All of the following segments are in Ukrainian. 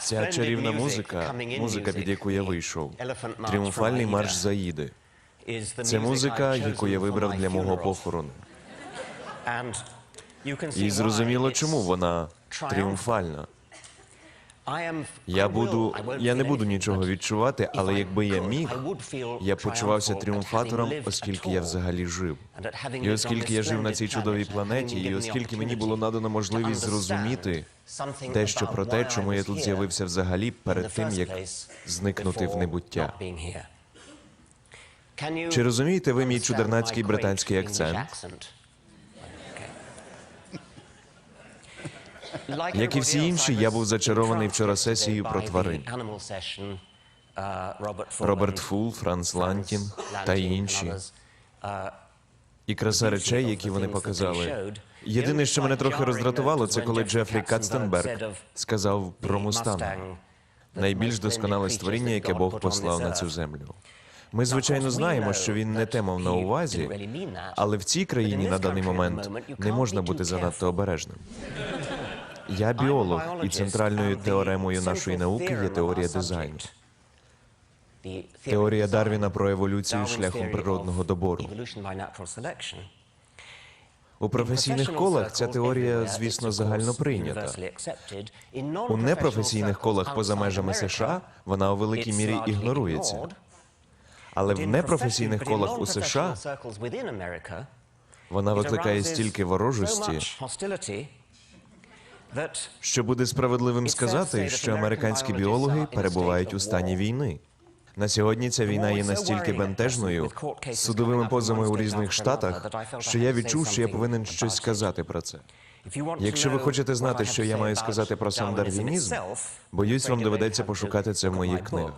Ця чарівна музика, музика, під яку я вийшов, тріумфальний марш Заїди. Це музика, яку я вибрав для мого похорону. І зрозуміло, чому вона тріумфальна. Я буду, я не буду нічого відчувати, але якби я міг, я почувався тріумфатором, оскільки я взагалі жив. І оскільки я жив на цій чудовій планеті, і оскільки мені було надано можливість зрозуміти дещо про те, чому я тут з'явився взагалі перед тим, як зникнути в небуття. Чи розумієте ви мій чудернацький британський акцент? Як і всі інші, я був зачарований вчора сесією про тварин. Роберт Фул, Франц Лантін та інші. І краса речей, які вони показали. Єдине, що мене трохи роздратувало, це коли Джефрі Катстенберг сказав про Мустанга. найбільш досконале створіння, яке Бог послав на цю землю. Ми, звичайно, знаємо, що він не те мав на увазі, але в цій країні на даний момент не можна бути занадто обережним. Я біолог, і центральною теоремою нашої науки є теорія дизайну. Теорія Дарвіна про еволюцію шляхом природного добору. У професійних колах ця теорія, звісно, загально прийнята. У непрофесійних колах поза межами США вона у великій мірі ігнорується. Але в непрофесійних колах у США вона викликає стільки ворожості, що буде справедливим сказати, що американські біологи перебувають у стані війни. На сьогодні ця війна є настільки бентежною з судовими позами у різних штатах, що я відчув, що я повинен щось сказати про це. Якщо ви хочете знати, що я маю сказати про сам дарвінізм, боюсь, вам доведеться пошукати це в моїх книгах,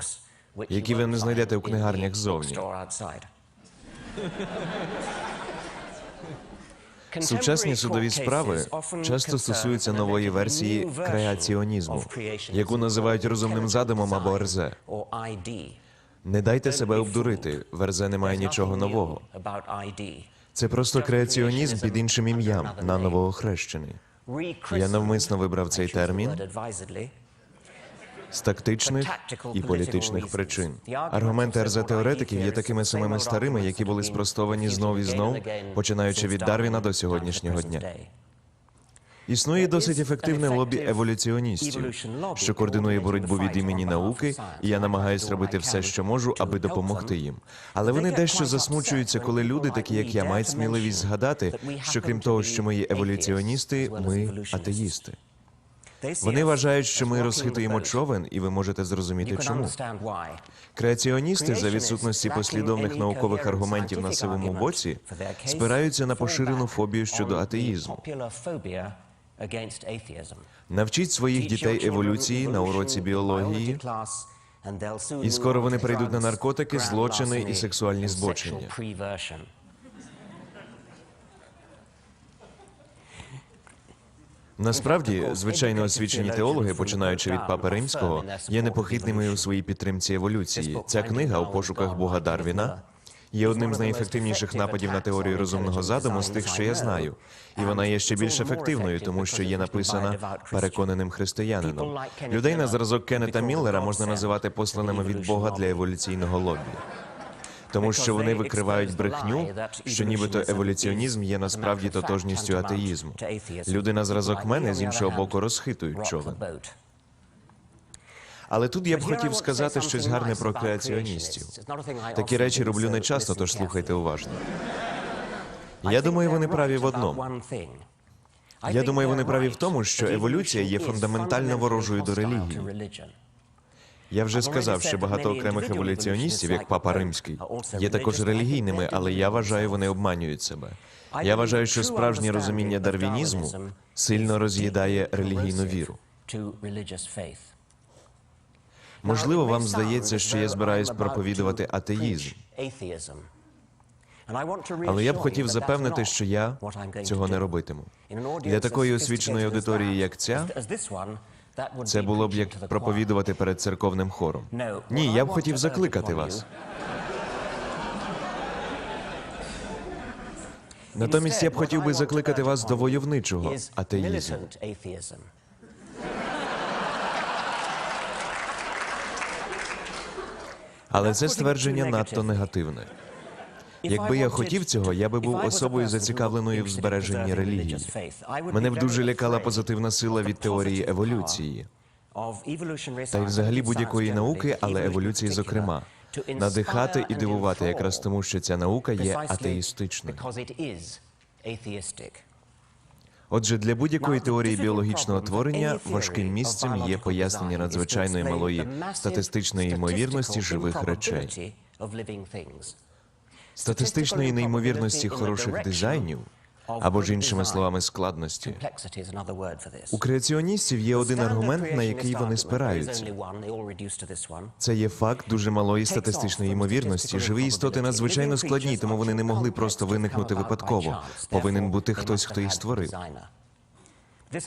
які ви не знайдете у книгарнях ззовні. Сучасні судові справи часто стосуються нової версії креаціонізму, яку називають розумним задумом або РЗ. Не дайте себе обдурити. В РЗ немає нічого нового. Це просто креаціонізм під іншим ім'ям, наново охрещений. Я навмисно вибрав цей термін з тактичних і політичних причин. Аргументи РЗ-теоретиків є такими самими старими, які були спростовані знов і знов, починаючи від Дарвіна до сьогоднішнього дня. Існує досить ефективне лобі еволюціоністів, що координує боротьбу від імені науки, і я намагаюся робити все, що можу, аби допомогти їм. Але вони дещо засмучуються, коли люди, такі як я, мають сміливість згадати, що крім того, що ми є еволюціоністи, ми атеїсти. Вони вважають, що ми розхитуємо човен, і ви можете зрозуміти, чому. Креаціоністи за відсутності послідовних наукових аргументів на сивому боці спираються на поширену фобію щодо атеїзму. Навчіть своїх дітей еволюції на уроці біології, і скоро вони прийдуть на наркотики, злочини і сексуальні збочення. Насправді, звичайно, освічені теологи, починаючи від папи римського, є непохитними у своїй підтримці еволюції. Ця книга у пошуках Бога Дарвіна є одним з найефективніших нападів на теорію розумного задуму з тих, що я знаю, і вона є ще більш ефективною, тому що є написана переконаним християнином. Людей на зразок Кеннета Міллера можна називати посланими від Бога для еволюційного лобі. Тому що вони викривають брехню, що нібито еволюціонізм є насправді тотожністю атеїзму. Люди на зразок мене з іншого боку розхитують човен. Але тут я б хотів сказати щось гарне про креаціоністів. Такі речі роблю не часто, тож слухайте уважно. Я думаю, вони праві в одному. Я думаю, вони праві в тому, що еволюція є фундаментально ворожою до релігії. Я вже сказав, що багато окремих еволюціоністів, як папа римський, є також релігійними, але я вважаю, вони обманюють себе. Я вважаю, що справжнє розуміння дарвінізму сильно роз'їдає релігійну віру. Можливо, вам здається, що я збираюсь проповідувати атеїзм. Але я б хотів запевнити, що я цього не робитиму. Для такої освіченої аудиторії, як ця, це було б як проповідувати перед церковним хором. Ні, я б хотів закликати вас. Натомість я б хотів би закликати вас до войовничого атеїзму. Але це ствердження надто негативне. Якби я хотів цього, я би був особою зацікавленою в збереженні релігії. Мене б дуже лякала позитивна сила від теорії еволюції, та й взагалі будь-якої науки, але еволюції зокрема. Надихати і дивувати якраз тому, що ця наука є атеїстичною. Отже, для будь-якої теорії біологічного творення важким місцем є пояснення надзвичайної малої статистичної ймовірності живих речей, статистичної неймовірності хороших дизайнів, або ж іншими словами, складності. У креаціоністів є один аргумент, на який вони спираються. Це є факт дуже малої статистичної ймовірності. Живі істоти надзвичайно складні, тому вони не могли просто виникнути випадково. Повинен бути хтось, хто їх створив.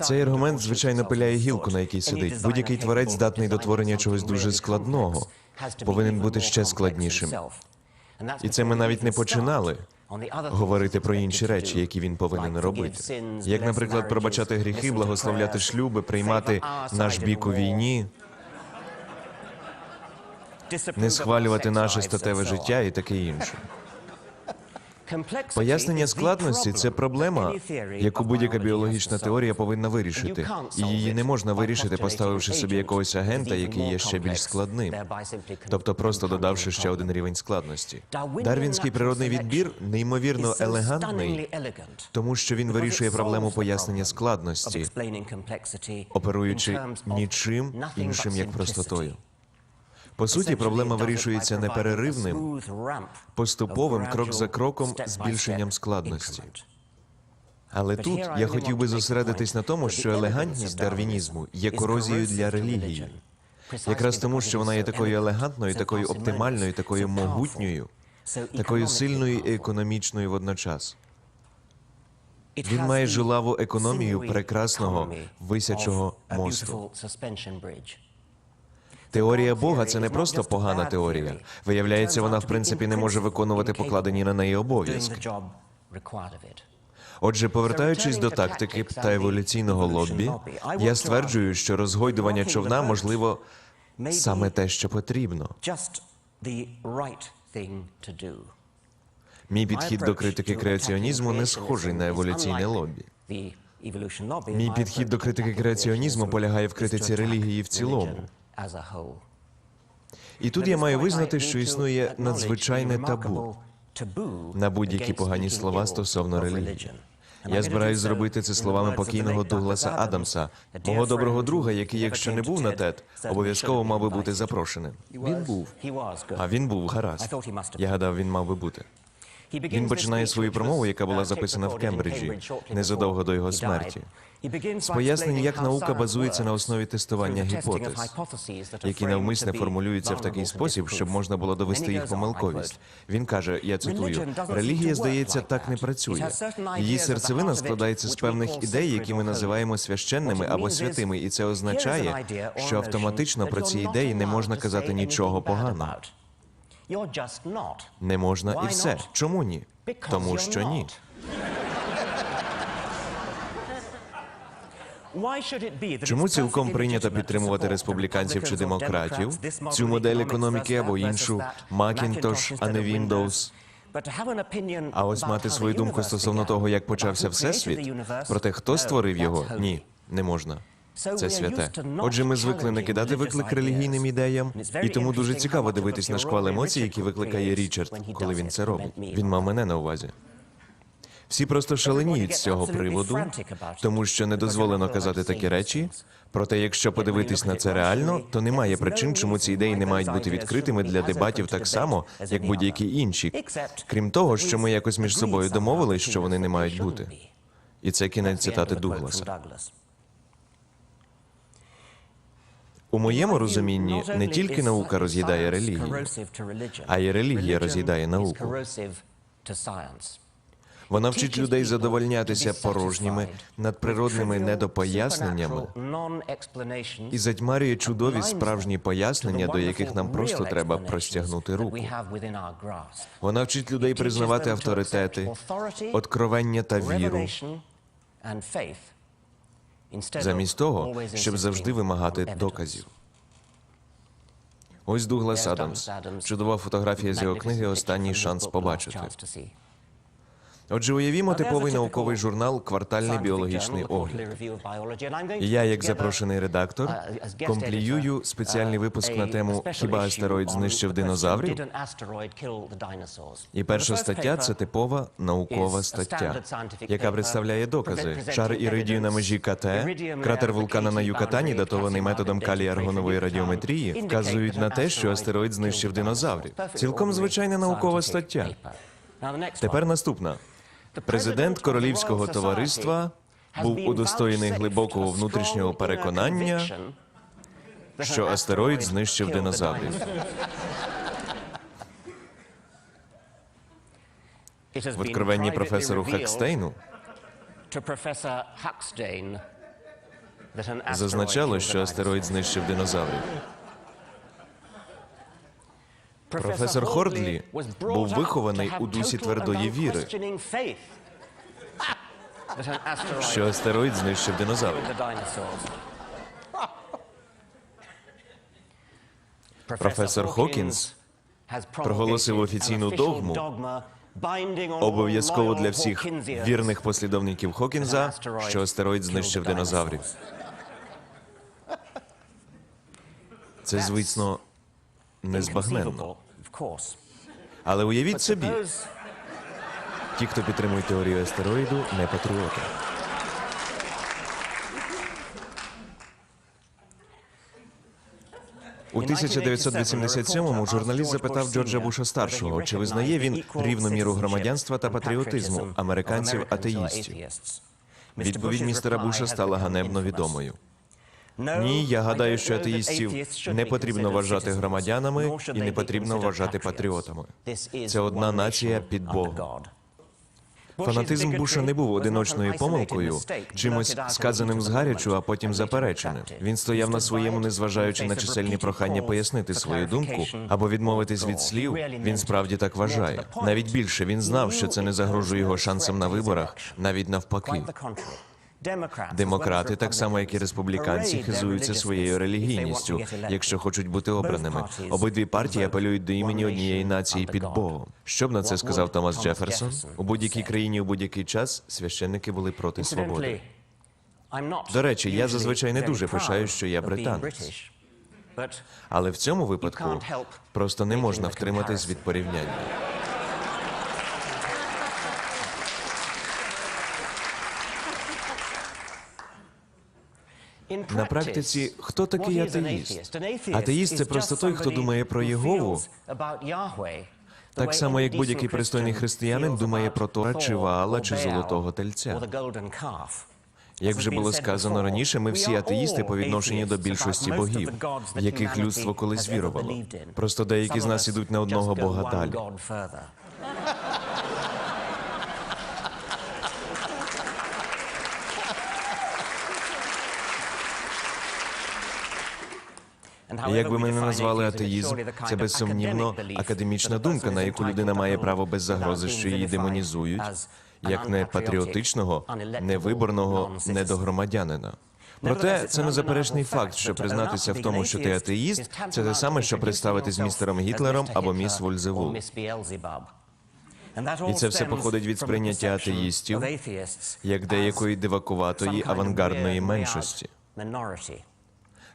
Цей аргумент, звичайно, пиляє гілку, на якій сидить. Будь-який творець здатний до творення чогось дуже складного, повинен бути ще складнішим. І це ми навіть не починали говорити про інші речі, які він повинен робити. Як, наприклад, пробачати гріхи, благословляти шлюби, приймати наш бік у війні, не схвалювати наше статеве життя і таке інше. Пояснення складності це проблема, яку будь-яка біологічна теорія повинна вирішити, і її не можна вирішити, поставивши собі якогось агента, який є ще більш складним, тобто просто додавши ще один рівень складності. Дарвінський природний відбір неймовірно елегантний, тому що він вирішує проблему пояснення складності, оперуючи нічим іншим як простотою. По суті, проблема вирішується непереривним, поступовим крок за кроком збільшенням складності. Але тут я хотів би зосередитись на тому, що елегантність дарвінізму є корозією для релігії, якраз тому, що вона є такою елегантною, такою оптимальною, такою могутньою, такою сильною і економічною водночас. Він має жилаву економію прекрасного висячого мосту. Теорія Бога це не просто погана теорія. Виявляється, вона в принципі не може виконувати покладені на неї обов'язки. Отже, повертаючись до тактики та еволюційного лоббі, я стверджую, що розгойдування човна можливо саме те, що потрібно. Мій підхід до критики креаціонізму не схожий на еволюційне лоббі. Мій підхід до критики креаціонізму полягає в критиці релігії в цілому. І тут я маю визнати, що існує надзвичайне табу на будь-які погані слова стосовно релігії. Я збираюсь зробити це словами покійного Дугласа Адамса, мого доброго друга, який, якщо не був на ТЕД, обов'язково мав би бути запрошеним. Він був. А він був гаразд. Я гадав, він мав би бути. Він починає свою промову, яка була записана в Кембриджі незадовго до його смерті. З пояснень, як наука базується на основі тестування гіпотез, які навмисне формулюються в такий спосіб, щоб можна було довести їх помилковість. Він каже: я цитую: релігія, здається, так не працює. Її серцевина складається з певних ідей, які ми називаємо священними або святими, і це означає, що автоматично про ці ідеї не можна казати нічого поганого. Не можна і все. Чому ні? Тому що ні. Чому цілком прийнято підтримувати республіканців чи демократів, цю модель економіки або іншу, Macintosh, а не Windows? А ось мати свою думку стосовно того, як почався всесвіт, про те, хто створив його, ні, не можна. Це святе. Отже, ми звикли не кидати виклик релігійним ідеям, і тому дуже цікаво дивитись на шквал емоцій, які викликає Річард, коли він це робить. Він мав мене на увазі. Всі просто шаленіють з цього приводу, тому що не дозволено казати такі речі. Проте, якщо подивитись на це реально, то немає причин, чому ці ідеї не мають бути відкритими для дебатів так само, як будь-які інші. Крім того, що ми якось між собою домовились, що вони не мають бути. І це кінець цитати Дугласа. У моєму розумінні не тільки наука роз'їдає релігію, а й релігія роз'їдає науку. Вона вчить людей задовольнятися порожніми надприродними недопоясненнями і затьмарює чудові справжні пояснення, до яких нам просто треба простягнути руку. Вона вчить людей признавати авторитети, откровення та віру, замість того, щоб завжди вимагати доказів. Ось Дуглас Адамс. Чудова фотографія з його книги Останній шанс побачити. Отже, уявімо типовий науковий журнал Квартальний біологічний огляд. Я, як запрошений редактор, компліюю спеціальний випуск на тему Хіба астероїд знищив динозаврів? І перша стаття це типова наукова стаття, яка представляє докази. Шар іридію на межі КТ, кратер вулкана на Юкатані, датований методом калій-аргонової радіометрії, вказують на те, що астероїд знищив динозаврів. Цілком звичайна наукова стаття. Тепер наступна. Президент Королівського товариства був удостоєний глибокого внутрішнього переконання, що астероїд знищив динозаврів. В откровенні професору Хекстейну зазначало, що астероїд знищив динозаврів. Професор Хордлі був вихований у дусі твердої віри. Що астероїд знищив динозаврів. Професор Хокінс проголосив офіційну догму, Обов'язково для всіх вірних послідовників Хокінза, що астероїд знищив динозаврів. Це, звісно, незбагненно. Але уявіть собі, ті, хто підтримують теорію астероїду, не патріоти. У 1987-му журналіст запитав Джорджа Буша старшого, чи визнає він рівну міру громадянства та патріотизму американців атеїстів. Відповідь містера Буша стала ганебно відомою. Ні, я гадаю, що атеїстів не потрібно вважати громадянами і не потрібно вважати патріотами. Це одна нація під Богом. Фанатизм Буша не був одиночною помилкою, чимось сказаним згарячу, а потім запереченим. Він стояв на своєму, незважаючи на чисельні прохання пояснити свою думку або відмовитись від слів. Він справді так вважає. Навіть більше він знав, що це не загрожує його шансам на виборах, навіть навпаки. Демократи, так само як і республіканці, хизуються своєю релігійністю, якщо хочуть бути обраними. Обидві партії апелюють до імені однієї нації під Богом. Що б на це сказав Томас Джеферсон? У будь-якій країні у будь-який час священники були проти свободи. До речі, я зазвичай не дуже пишаю, що я британець. Але в цьому випадку просто не можна втриматись від порівняння. На практиці, хто такий атеїст? Атеїст це просто той, хто думає про Єгову, так само, як будь-який пристойний християнин думає про Тора, чи Ваала, чи золотого тельця. Як вже було сказано раніше, ми всі атеїсти по відношенню до більшості богів, яких людство колись вірувало. Просто деякі з нас ідуть на одного бога далі. Як би ми не назвали атеїзм, це безсумнівно академічна думка, на яку людина має право без загрози, що її демонізують, як не патріотичного, невиборного недогромадянина. Проте це незаперечний факт, що признатися в тому, що ти атеїст, це те саме, що представити з містером Гітлером або міс Вользевул. І це все походить від сприйняття атеїстів як деякої дивакуватої авангардної меншості.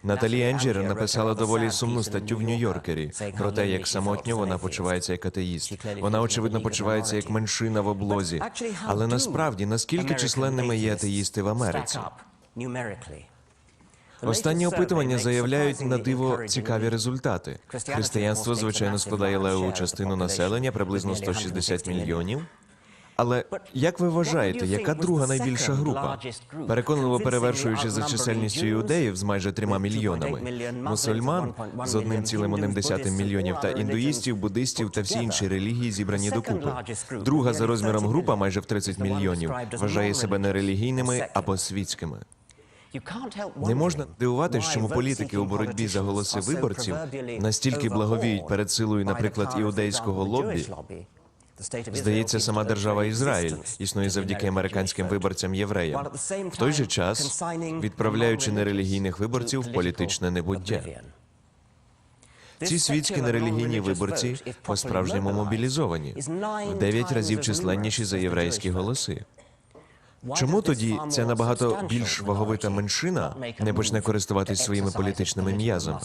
Наталі Енджер написала доволі сумну статтю в Нью-Йоркері про те, як самотньо вона почувається як атеїст. Вона очевидно почувається як меншина в облозі. Але насправді наскільки численними є атеїсти в Америці? Останні опитування заявляють на диво цікаві результати. Християнство, звичайно, складає левову частину населення, приблизно 160 мільйонів. Але як ви вважаєте, яка друга найбільша група? Переконливо перевершуючи за чисельністю іудеїв з майже трьома мільйонами, мусульман з одним цілим одним десятим мільйонів та індуїстів, буддистів та всі інші релігії зібрані докупи. Друга за розміром група, майже в 30 мільйонів, вважає себе нерелігійними або світськими. Не можна дивуватися, чому політики у боротьбі за голоси виборців настільки благовіють перед силою, наприклад, іудейського лоббі. Здається, сама держава Ізраїль існує завдяки американським виборцям євреям, в той же час відправляючи нерелігійних виборців в політичне небуття. Ці світські нерелігійні виборці по-справжньому мобілізовані, в дев'ять разів численніші за єврейські голоси. Чому тоді ця набагато більш ваговита меншина не почне користуватись своїми політичними м'язами?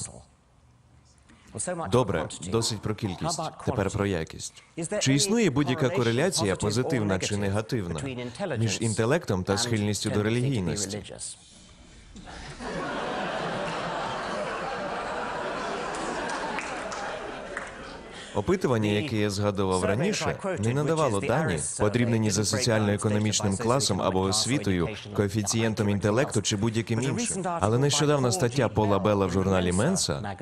Добре, досить про кількість. Тепер про якість. Чи існує будь-яка кореляція, позитивна чи негативна, між інтелектом та схильністю до релігійності? Опитування, яке я згадував раніше, не надавало дані, подрібнені за соціально-економічним класом або освітою, коефіцієнтом інтелекту чи будь-яким іншим. Але нещодавна стаття Пола Белла в журналі Менса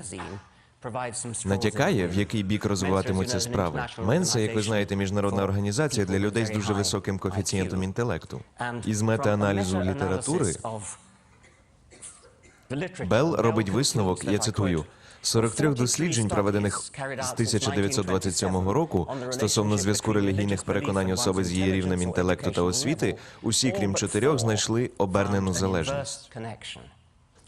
натякає, в який бік розвиватимуться справи. Менса, як ви знаєте, міжнародна організація для людей з дуже високим коефіцієнтом інтелекту. Із метааналізу літератури Белл робить висновок, я цитую. 43 досліджень, проведених з 1927 року стосовно зв'язку релігійних переконань особи з її рівнем інтелекту та освіти, усі, крім чотирьох, знайшли обернену залежність.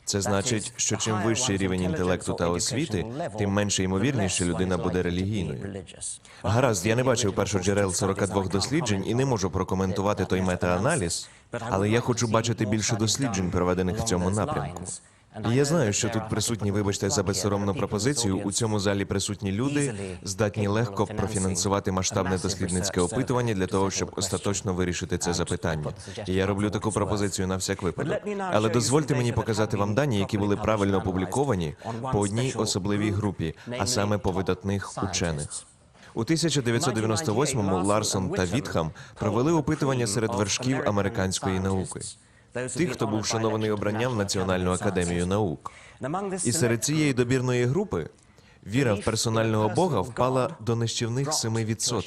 Це значить, що чим вищий рівень інтелекту та освіти, тим менше ймовірніше людина буде релігійною. Гаразд, я не бачив першоджерел 42 досліджень і не можу прокоментувати той метааналіз, але я хочу бачити більше досліджень, проведених в цьому напрямку. Я знаю, що тут присутні, вибачте за безсоромну пропозицію. У цьому залі присутні люди, здатні легко профінансувати масштабне дослідницьке опитування для того, щоб остаточно вирішити це запитання. І я роблю таку пропозицію на всяк випадок. Але дозвольте мені показати вам дані, які були правильно опубліковані по одній особливій групі, а саме по видатних учених. У 1998-му Ларсон та Вітхам провели опитування серед вершків американської науки, тих, хто був шанований обранням в Національну академію наук. І серед цієї добірної групи віра в персонального Бога впала до нищівних 7%.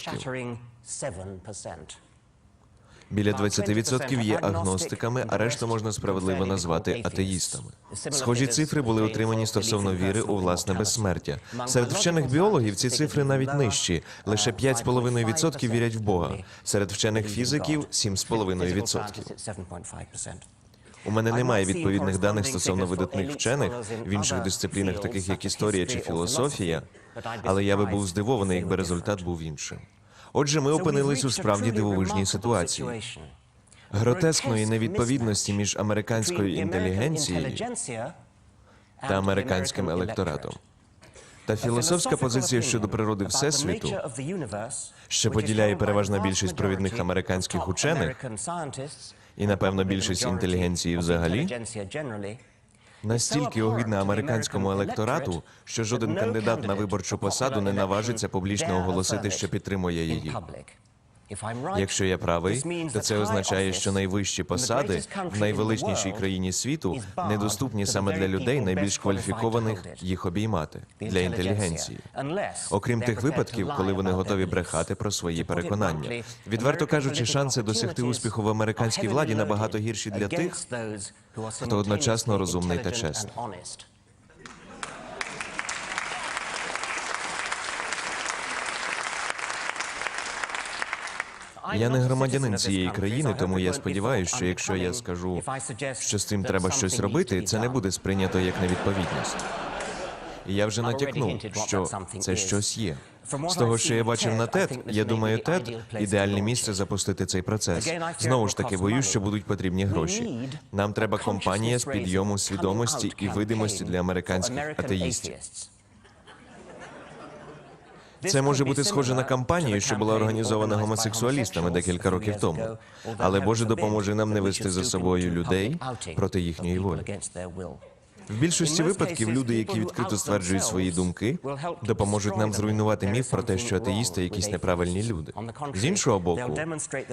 Біля 20% є агностиками, а решту можна справедливо назвати атеїстами. Схожі цифри були отримані стосовно віри у власне безсмертя. Серед вчених біологів ці цифри навіть нижчі. Лише 5,5% вірять в Бога. Серед вчених фізиків 7,5%. У мене немає відповідних даних стосовно видатних вчених в інших дисциплінах, таких як історія чи філософія, але я би був здивований, якби результат був іншим. Отже, ми опинились у справді дивовижній ситуації. Гротескної невідповідності між американською інтелігенцією та американським електоратом. Та філософська позиція щодо природи всесвіту, що поділяє переважна більшість провідних американських учених і, напевно, більшість інтелігенції взагалі, настільки огидна американському електорату, що жоден кандидат на виборчу посаду не наважиться публічно оголосити, що підтримує її. Якщо я правий, то це означає, що найвищі посади в найвеличнішій країні світу недоступні саме для людей, найбільш кваліфікованих їх обіймати для інтелігенції. Окрім тих випадків, коли вони готові брехати про свої переконання. Відверто кажучи, шанси досягти успіху в американській владі набагато гірші для тих, хто одночасно розумний та чесний. Я не громадянин цієї країни, тому я сподіваюся, що якщо я скажу, що з цим треба щось робити, це не буде сприйнято як невідповідність. І я вже натякнув, що це щось є. З того, що я бачив на TED, я думаю, TED – ідеальне місце запустити цей процес. Знову ж таки, боюсь, що будуть потрібні гроші. Нам треба компанія з підйому свідомості і видимості для американських атеїстів. Це може бути схоже на кампанію, що була організована гомосексуалістами декілька років тому. Але Боже допоможе нам не вести за собою людей проти їхньої волі. В більшості випадків люди, які відкрито стверджують свої думки, допоможуть нам зруйнувати міф про те, що атеїсти якісь неправильні люди. З іншого боку,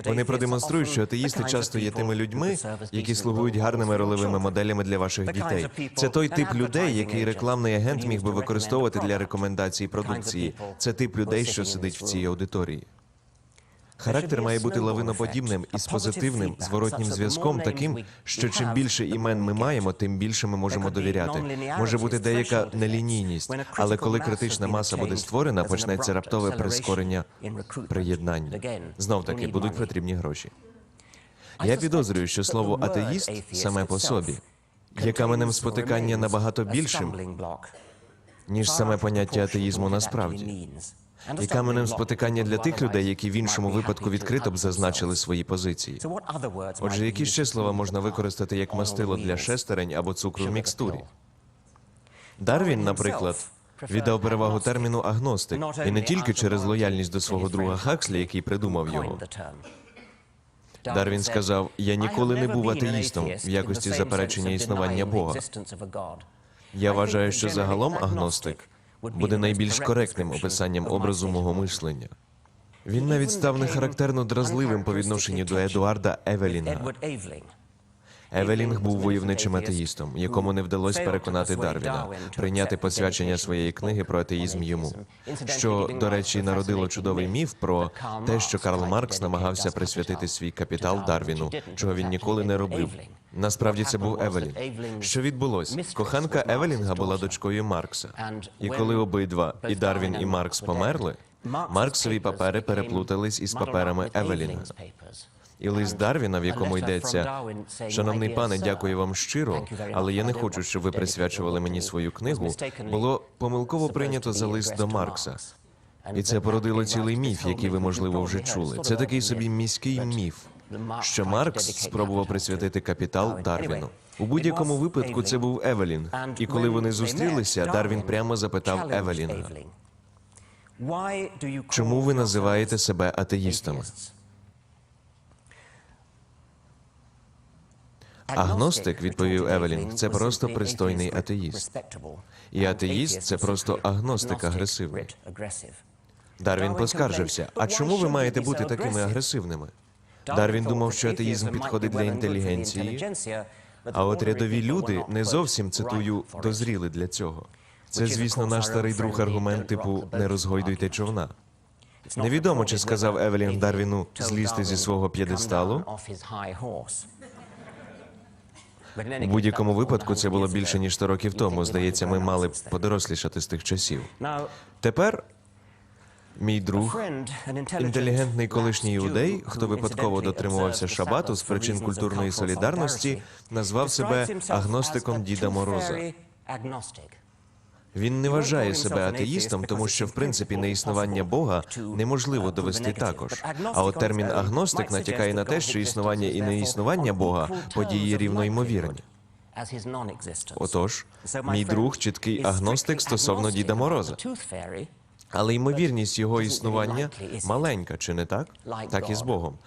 вони продемонструють, що атеїсти часто є тими людьми, які слугують гарними ролевими моделями для ваших дітей. Це той тип людей, який рекламний агент міг би використовувати для рекомендації продукції. Це тип людей, що сидить в цій аудиторії. Характер має бути лавиноподібним і з позитивним зворотнім зв'язком, таким, що чим більше імен ми маємо, тим більше ми можемо довіряти. Може бути деяка нелінійність, але коли критична маса буде створена, почнеться раптове прискорення приєднання. Знов таки будуть потрібні гроші. Я підозрюю, що слово атеїст саме по собі є каменем спотикання набагато більшим, ніж саме поняття атеїзму насправді. І каменем спотикання для тих людей, які в іншому випадку відкрито б зазначили свої позиції. Отже, які ще слова можна використати як мастило для шестерень або цукру в мікстурі? Дарвін, наприклад, віддав перевагу терміну агностик, і не тільки через лояльність до свого друга Хакслі, який придумав його. Дарвін сказав: Я ніколи не був атеїстом в якості заперечення існування Бога. Я вважаю, що загалом агностик буде найбільш коректним описанням образу мого мислення. Він навіть став нехарактерно дразливим по відношенню до Едуарда Евелінга. Евелінг був войовничим атеїстом, якому не вдалося переконати Дарвіна прийняти посвячення своєї книги про атеїзм йому. Що, до речі, народило чудовий міф про те, що Карл Маркс намагався присвятити свій капітал Дарвіну, чого він ніколи не робив. Насправді це був Евелінг. Що відбулось? Коханка Евелінга була дочкою Маркса. І коли обидва, і Дарвін, і Маркс померли, Марксові папери переплутались із паперами Евелінга. І лист Дарвіна, в якому йдеться Шановний пане, дякую вам щиро, але я не хочу, щоб ви присвячували мені свою книгу. Було помилково прийнято за лист до Маркса. І це породило цілий міф, який ви, можливо, вже чули. Це такий собі міський міф, що Маркс спробував присвятити капітал Дарвіну. У будь-якому випадку це був Евелінг. І коли вони зустрілися, Дарвін прямо запитав Евелінга, чому ви називаєте себе атеїстами? Агностик, відповів Евелінг, це просто пристойний атеїст. І атеїст це просто агностик агресивний. Дарвін поскаржився. А чому ви маєте бути такими агресивними? Дарвін думав, що атеїзм підходить для інтелігенції, а от рядові люди не зовсім цитую дозріли для цього. Це, звісно, наш старий друг аргумент типу не розгойдуйте човна. Невідомо, чи сказав Евелін Дарвіну злізти зі свого п'єдесталу. У будь-якому випадку це було більше ніж 100 років тому. Здається, ми мали б подорослішати з тих часів. Тепер мій друг, інтелігентний колишній іудей, хто випадково дотримувався шабату з причин культурної солідарності, назвав себе агностиком Діда Мороза. Він не вважає себе атеїстом, тому що в принципі неіснування Бога неможливо довести також. А от термін агностик натякає на те, що існування і неіснування Бога події рівноімовірні. Отож, мій друг чіткий агностик стосовно Діда Мороза. Але ймовірність його існування маленька, чи не так? Так і з Богом.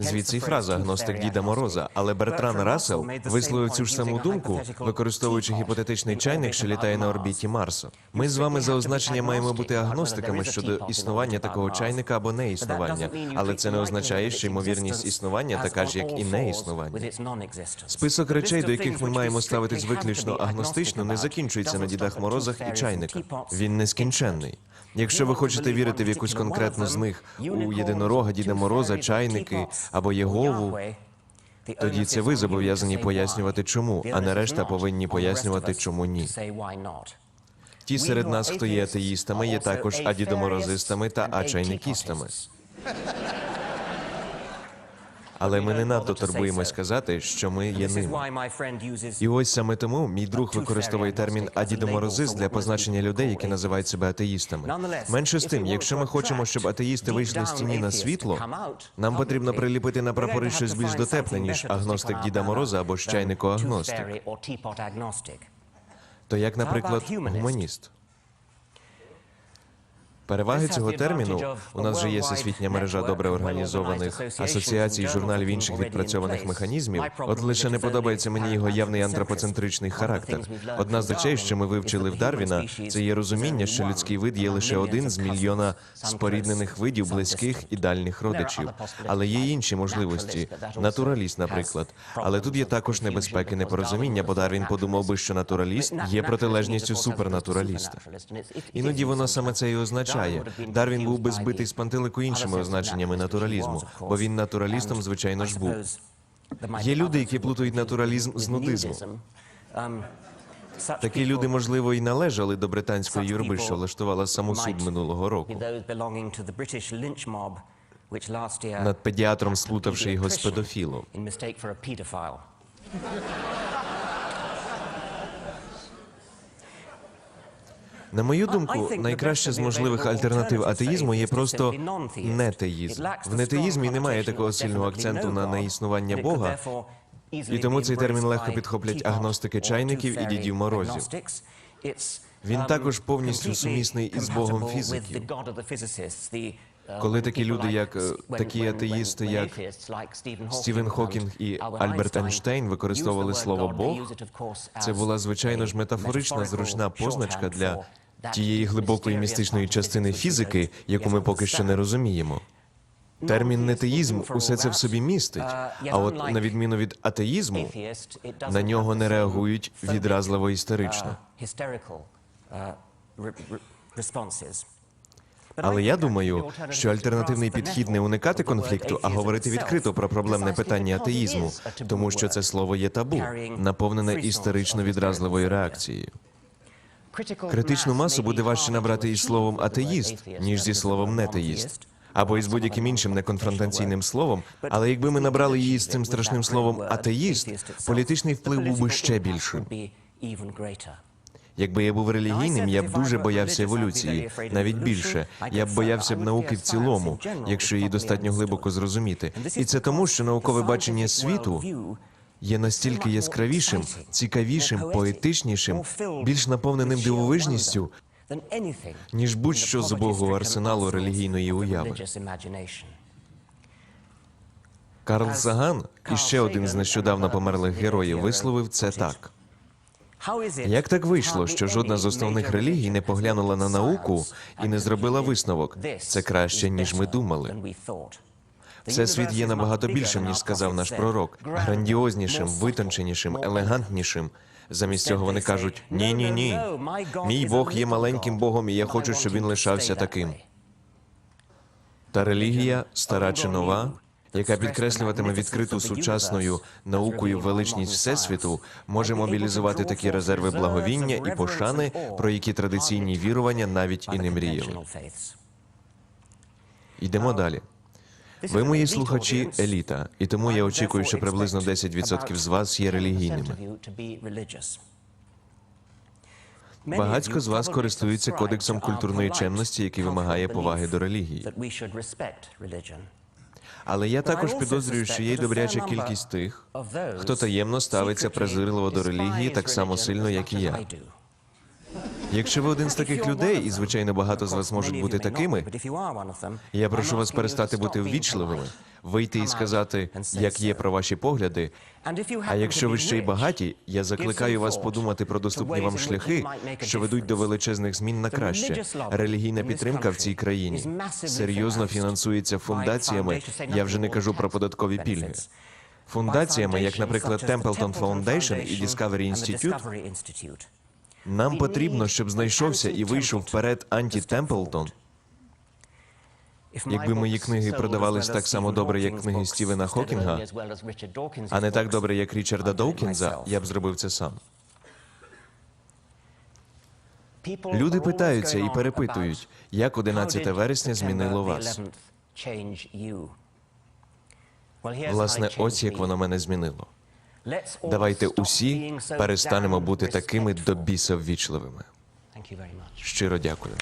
Звідси й фраза агностик Діда Мороза, але Бертран Рассел висловив цю ж саму думку, використовуючи гіпотетичний чайник, що літає на орбіті Марса. Ми з вами за означення маємо бути агностиками щодо існування такого чайника або неіснування, але це не означає, що ймовірність існування така ж, як і неіснування. Список речей, до яких ми маємо ставитись виключно агностично, не закінчується на дідах морозах і чайниках. Він нескінченний. Якщо ви хочете вірити в якусь конкретну з них у єдинорога, Діда Мороза, чайники або Єгову, тоді це ви зобов'язані пояснювати, чому, а не решта повинні пояснювати, чому ні. Ті серед нас, хто є атеїстами, є також адідоморозистами та ачайникістами. Але ми не надто турбуємось казати, що ми є ними. І ось саме тому мій друг використовує термін адідоморозист для позначення людей, які називають себе атеїстами. Менше з тим, якщо ми хочемо, щоб атеїсти вийшли з тіні на світло, нам потрібно приліпити на прапори щось більш дотепне, ніж агностик Діда Мороза або щайнико агностик. То як, наприклад, гуманіст. Переваги цього терміну у нас вже є всесвітня мережа добре організованих асоціацій, журналів інших відпрацьованих механізмів. От лише не подобається мені його явний антропоцентричний характер. Одна з речей, що ми вивчили в Дарвіна, це є розуміння, що людський вид є лише один з мільйона споріднених видів близьких і дальніх родичів. Але є інші можливості. Натураліст, наприклад. Але тут є також небезпеки непорозуміння, бо Дарвін подумав би, що натураліст є протилежністю супернатураліста. Іноді воно саме це і означає. Дарвін був би збитий з пантелику іншими означеннями натуралізму, бо він натуралістом, звичайно ж, був. Є люди, які плутають натуралізм з нудизмом. Такі люди, можливо, і належали до британської юрби, що влаштувала саму суд минулого року. Над педіатром сплутавши його з педофілом. На мою думку, найкраща з можливих альтернатив атеїзму є просто нетеїзм. В нетеїзмі немає такого сильного акценту на неіснування Бога, і тому цей термін легко підхоплять агностики чайників і дідів морозів. Він також повністю сумісний із Богом фізики. Коли такі люди, як е, такі атеїсти, як Стівен Хокінг і Альберт Ейнштейн використовували слово Бог, це була звичайно ж метафорична зручна позначка для тієї глибокої містичної частини фізики, яку ми поки що не розуміємо. Термін нетеїзм усе це в собі містить. А от на відміну від атеїзму, на нього не реагують відразливо істерично. Але я думаю, що альтернативний підхід не уникати конфлікту, а говорити відкрито про проблемне питання атеїзму, тому що це слово є табу, наповнене істерично відразливою реакцією. Критичну масу буде важче набрати із словом атеїст, ніж зі словом нетеїст. Або із будь-яким іншим неконфронтаційним словом, але якби ми набрали її з цим страшним словом атеїст, політичний вплив був би ще більшим. Якби я був релігійним, я б дуже боявся еволюції, навіть більше. Я б боявся б науки в цілому, якщо її достатньо глибоко зрозуміти. І це тому, що наукове бачення світу є настільки яскравішим, цікавішим, поетичнішим, більш наповненим дивовижністю, ніж будь-що з обого арсеналу релігійної уяви. Карл Саган, і ще один з нещодавно померлих героїв, висловив це так. Як так вийшло, що жодна з основних релігій не поглянула на науку і не зробила висновок? Це краще, ніж ми думали. Всесвіт є набагато більшим, ніж сказав наш пророк, грандіознішим, витонченішим, елегантнішим. Замість цього вони кажуть: ні, ні, ні. Мій Бог є маленьким Богом, і я хочу, щоб він лишався таким. Та релігія, стара чи нова, яка підкреслюватиме відкриту сучасною наукою величність всесвіту, може мобілізувати такі резерви благовіння і пошани, про які традиційні вірування навіть і не мріяли. Йдемо далі. Ви, мої слухачі, еліта, і тому я очікую, що приблизно 10% з вас є релігійними. Багатько з вас користуються кодексом культурної чемності, який вимагає поваги до релігії. Але я також підозрюю, що є й добряча кількість тих, хто таємно ставиться презирливо до релігії так само сильно, як і я. Якщо ви один з таких людей, і звичайно багато з вас можуть бути такими, я прошу вас перестати бути ввічливими, вийти і сказати, як є про ваші погляди. А якщо ви ще й багаті, я закликаю вас подумати про доступні вам шляхи, що ведуть до величезних змін на краще. Релігійна підтримка в цій країні серйозно фінансується фундаціями. Я вже не кажу про податкові пільги. Фундаціями, як, наприклад, Templeton Foundation і Discovery Institute, нам потрібно, щоб знайшовся і вийшов вперед анті Темплтон. Якби мої книги продавались так само добре, як книги Стівена Хокінга, а не так добре, як Річарда Доукінза, я б зробив це сам. Люди питаються і перепитують, як 11 вересня змінило вас. Власне, ось як воно мене змінило. Давайте усі перестанемо бути такими до біса ввічливими. Щиро дякую.